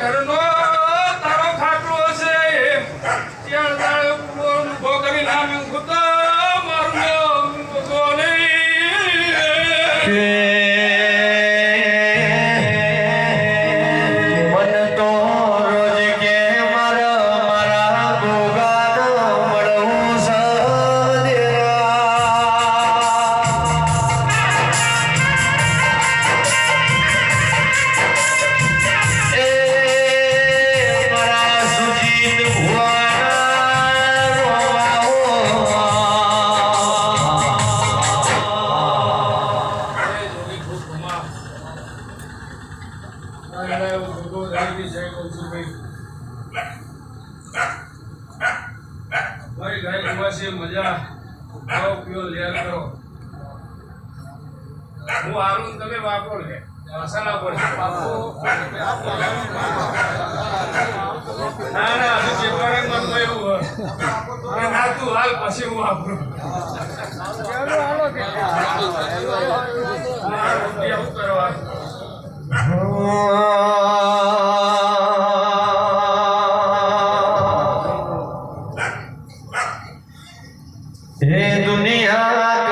ઘરનો તારો ખાટલો હશે, ત્યાં તારે ઊભો કરીને આમ ઊભો ભાઈ. ગાય ગુમાશે મજા ખાઓ પીઓ લેર કરો હું હારું તમે વાપરો લે ના ના એવું હોય હાલ પછી હું વાપરું and do